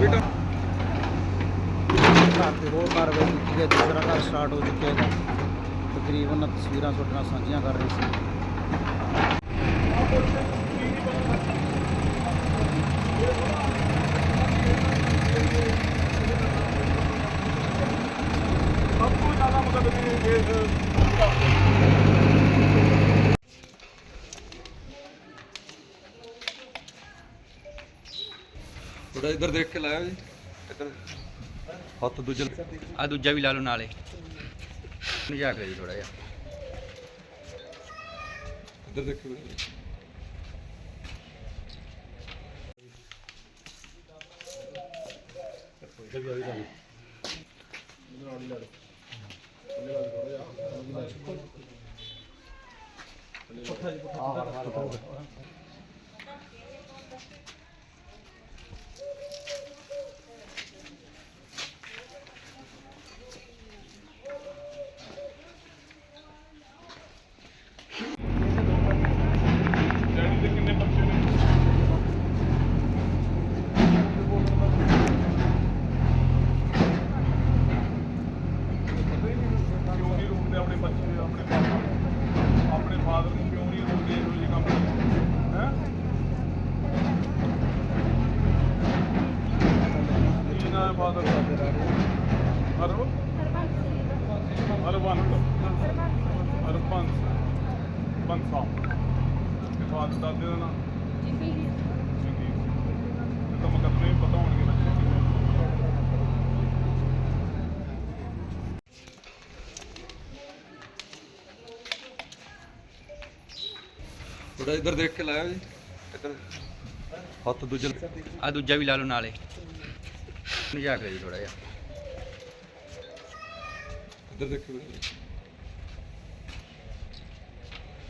ਬੇਟਾ ਘਰ ਤੇ ਹੋਰ ਕਾਰਵਾਈ ਕੀਤੀ ਗਈ ਦੂਸਰਾ ਘਰ ਸਟਾਰਟ ਹੋ ਚੁੱਕਿਆ ਹੈ ਤਕਰੀਬਨ ਤਸਵੀਰਾਂ ਤੁਹਾਡੇ ਨਾਲ ਸਾਂਝੀਆਂ ਕਰ ਰਹੇ ਸੀ। ਸਭ ਤੋਂ ਜ਼ਿਆਦਾ ਮੁਕੱਦਮੇ ਇਸ ਥੋੜਾ ਇੱਧਰ ਦੇਖ ਕੇ ਲਾਇਆ ਜੀ। ਇੱਧਰ। ਹੱਥ ਦੂਜੇ ਆ ਦੂਜਾ ਵੀ ਲਾ ਲਓ ਨਾਲੇ। ਮਜ਼ਾਕ ਜੀ ਥੋੜਾ ਜਿਹਾ। ਇੱਧਰ ਦੇਖੋ ਡੈਡੀ ਦਾ ਹਰੋ ਹਰਬੰਸ ਹਰਬੰਸ ਬੰਸਾ ਤੇ ਫਾਦਰ ਦਾਦੇ ਦਾ ਨਾਮ ਜਗਦੀਪ ਸਿੰਘ ਇਹ ਤਾਂ ਮੁਕੱਦਮੇ ਵੀ ਪਤਾ ਹੋਣਗੇ ਬੱਚੇ ਕਿਵੇਂ। ਥੋੜਾ ਇੱਧਰ ਦੇਖ ਕੇ ਲਾਇਆ ਜੀ। ਇੱਧਰ। ਹੱਥ ਦੂਜੇ ਆ ਦੂਜਾ ਵੀ ਲਾ ਲਓ ਨਾਲੇ। ਮਜ਼ਾਕ ਹੈ ਜੀ ਥੋੜਾ ਜਿਹਾ। ਇੱਧਰ ਦੇਖੋ।